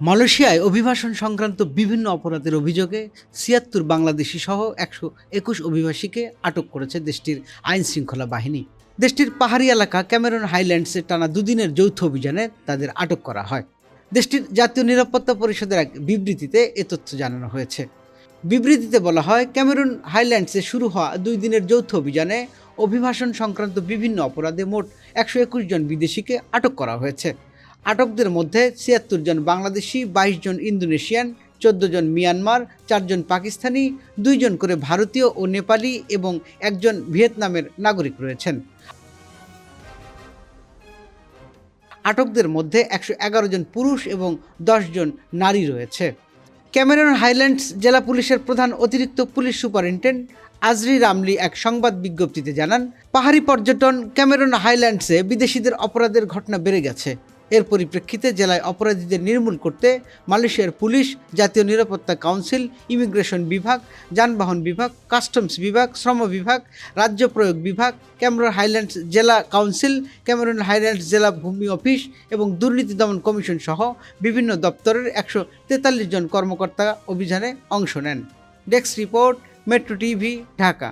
মালয়েশিয়ায় অভিবাসন সংক্রান্ত বিভিন্ন অপরাধের অভিযোগে ছিয়াত্তর বাংলাদেশি সহ একশো একুশ অভিবাসীকে আটক করেছে দেশটির আইন শৃঙ্খলা বাহিনী। দেশটির পাহাড়ি এলাকা ক্যামেরন হাইল্যান্ডসে টানা দুদিনের যৌথ অভিযানে তাদের আটক করা হয়। দেশটির জাতীয় নিরাপত্তা পরিষদের এক বিবৃতিতে এ তথ্য জানানো হয়েছে। বিবৃতিতে বলা হয়, ক্যামেরুন হাইল্যান্ডসে শুরু হওয়া দুই দিনের যৌথ অভিযানে অভিবাসন সংক্রান্ত বিভিন্ন অপরাধে মোট একশো একুশ জন বিদেশিকে আটক করা হয়েছে। আটকদের মধ্যে ছিয়াত্তর জন বাংলাদেশি, বাইশ জন ইন্দোনেশিয়ান, চোদ্দ জন মিয়ানমার চারজন পাকিস্তানি দুইজন করে ভারতীয় ও নেপালি এবং একজন ভিয়েতনামের নাগরিক রয়েছেন। আটকদের মধ্যে একশো এগারো জন পুরুষ এবং দশ জন নারী রয়েছে। ক্যামেরন হাইল্যান্ডস জেলা পুলিশের প্রধান অতিরিক্ত পুলিশ সুপারিনটেন্ডেন্ট আজরি রামলি এক সংবাদ বিজ্ঞপ্তিতে জানান, পাহাড়ি পর্যটন ক্যামেরন হাইল্যান্ডসে বিদেশিদের অপরাধের ঘটনা বেড়ে গেছে। এর পরিপ্রেক্ষিতে জেলায় অপরাধীদের নির্মূল করতে মালয়েশিয়ার পুলিশ, জাতীয় নিরাপত্তা কাউন্সিল, ইমিগ্রেশন বিভাগ, যানবাহন বিভাগ, কাস্টমস বিভাগ, শ্রম বিভাগ, রাজ্য প্রয়োগ বিভাগ, ক্যামেরন হাইল্যান্ডস জেলা কাউন্সিল, ক্যামেরন হাইল্যান্ডস জেলা ভূমি অফিস এবং দুর্নীতি দমন কমিশন সহ বিভিন্ন দপ্তরের একশো তেতাল্লিশ জন কর্মকর্তা অভিযানে অংশ নেন। Desk report, metro TV, Dhaka.